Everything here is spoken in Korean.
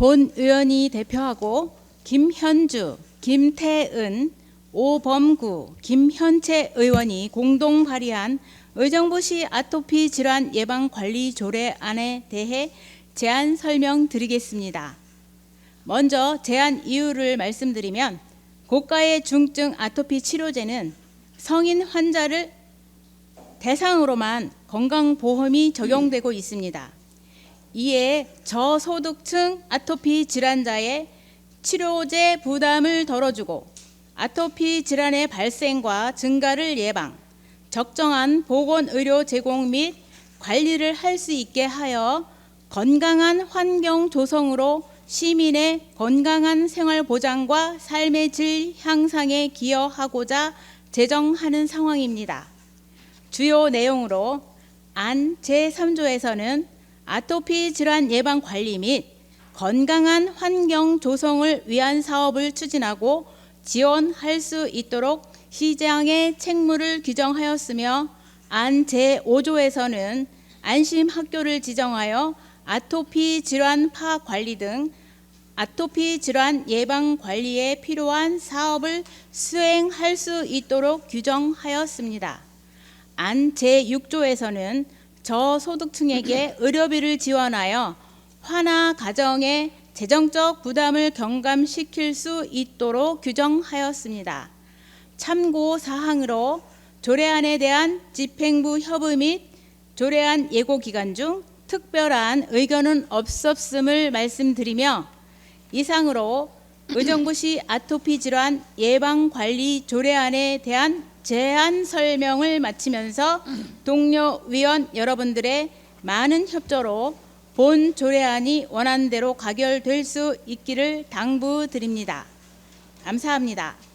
본 의원이 대표하고 김현주, 김태은, 오범구, 김현채 의원이 공동 발의한 의정부시 아토피 질환 예방 관리 조례안에 대해 제안 설명 드리겠습니다. 먼저 제안 이유를 말씀드리면 고가의 중증 아토피 치료제는 성인 환자를 대상으로만 건강보험이 적용되고 있습니다. 이에 저소득층 아토피 질환자의 치료제 부담을 덜어주고 아토피 질환의 발생과 증가를 예방, 적정한 보건 의료 제공 및 관리를 할 수 있게 하여 건강한 환경 조성으로 시민의 건강한 생활 보장과 삶의 질 향상에 기여하고자 제정하는 상황입니다. 주요 내용으로 안 제3조에서는 아토피 질환 예방 관리 및 건강한 환경 조성을 위한 사업을 추진하고 지원할 수 있도록 시장의 책무를 규정하였으며 안 제5조에서는 안심 학교를 지정하여 아토피 질환 파악 관리 등 아토피 질환 예방 관리에 필요한 사업을 수행할 수 있도록 규정하였습니다. 안 제6조에서는 저소득층에게 의료비를 지원하여 환아 가정의 재정적 부담을 경감시킬 수 있도록 규정하였습니다. 참고 사항으로 조례안에 대한 집행부 협의 및 조례안 예고 기간 중 특별한 의견은 없었음을 말씀드리며 이상으로 의정부시 아토피 질환 예방 관리 조례안에 대한 제안 설명을 마치면서 동료 위원 여러분들의 많은 협조로 본 조례안이 원안대로 가결될 수 있기를 당부드립니다. 감사합니다.